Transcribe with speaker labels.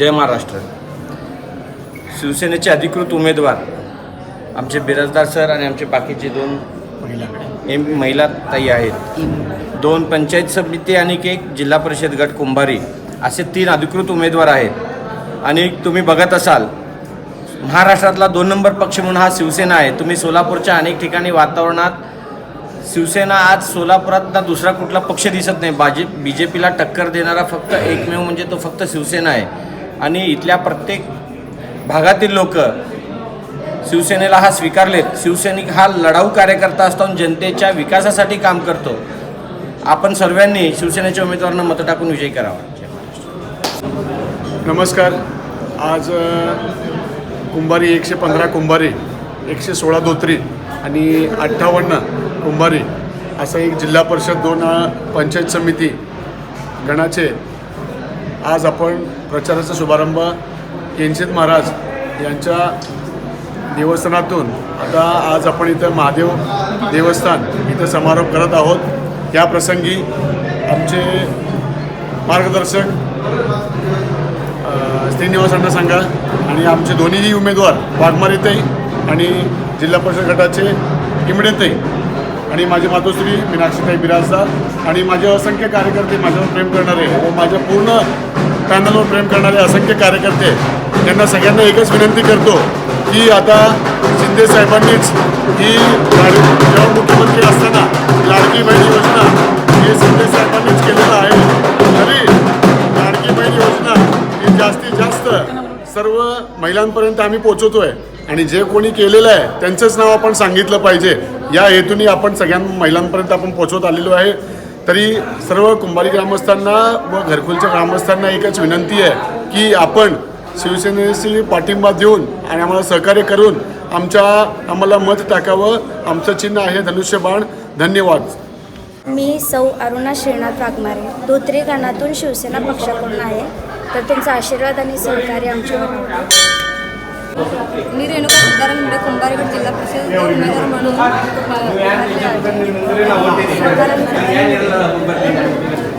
Speaker 1: जय महाराष्ट्र. शिवसेनेचे अधिकृत उमेदवार आमचे बिराजदार सर आणि आमचे बाकीचे दोन एम महिला ताई आहेत. दोन पंचायत समिती आणि एक जिल्हा परिषद गट कुंभारी असे तीन अधिकृत उमेदवार आहेत. आणि तुम्ही बघत असाल महाराष्ट्रातला दोन नंबर पक्ष म्हणून हा शिवसेना आहे. तुम्ही सोलापूरच्या अनेक ठिकाणी वातावरणात शिवसेना आज सोलापुरातला दुसरा कुठला पक्ष दिसत नाही. भाजी बी जे पीला टक्कर देणारा फक्त एकमेव म्हणजे तो फक्त शिवसेना आहे. आणि इथल्या प्रत्येक भागातील लोक शिवसेनेला हा स्वीकारलेत. शिवसैनिक हा लढाऊ कार्यकर्ता असताना जनतेच्या विकासासाठी काम करतो. आपण सर्वांनी शिवसेनेच्या उमेदवारांना मतं टाकून विजयी करावा.
Speaker 2: नमस्कार. आज कुंभारी एकशे पंधरा कुंभारी एकशे सोळा धोत्री आणि अठ्ठावन्न कुंभारी असं एक जिल्हा परिषद दोन पंचायत समिती गणाचे आज आपण प्रचाराचा शुभारंभ केंचित महाराज यांच्या देवस्थानातून आता आज आपण इथं महादेव देवस्थान इथं समारोप करत आहोत. या प्रसंगी आमचे मार्गदर्शक श्रीनिवास श्रीनिवासांना सांगा आणि आमचे दोन्हीही उमेदवार वाघमारीतही आणि जिल्हा परिषद गटाचे किमडेतही आणि माझे मातोश्री मीनाक्षीताई बिराजदार आणि माझे असंख्य कार्यकर्ते माझ्यावर प्रेम करणारे व माझ्या पूर्ण पॅनलवर प्रेम करणारे असंख्य कार्यकर्ते त्यांना सगळ्यांना एकच विनंती करतो की आता शिंदे साहेबांनीच ही जेव्हा मुख्यमंत्री असताना लाडकी बहीण योजना हे शिंदे साहेबांनीच केलेलं आहे तरी लाडकी बहीण योजना ही जास्तीत जास्त सर्व महिलांपर्यंत आम्ही पोचवतोय आणि जे कोणी केलेलं आहे त्यांचंच नाव आपण सांगितलं पाहिजे. या हेतूने आपण सगळ्या महिलांपर्यंत आपण पोचवत आलेलो आहे. तरी सर्व कुंभारी ग्रामस्थांना व घरकुलच्या ग्रामस्थांना एकच विनंती आहे की आपण शिवसेनेशी पाठिंबा देऊन आणि आम्हाला सहकार्य करून आमच्या आम्हाला मत टाकावं. आमचं चिन्ह आहे धनुष्यबाण धन्यवाद.
Speaker 3: मी सौ अरुणा श्रीनाथ वाघमारे धोत्रे गणातून शिवसेना पक्षाकडून आहे. तर तुमचा आशीर्वाद आणि सहकार्य आमच्यावर
Speaker 4: मी रेणुका सिद्धाराम मुंडे कुंभारगड जिल्हा परिषद उमेदवार म्हणून अ, उभारले आहे.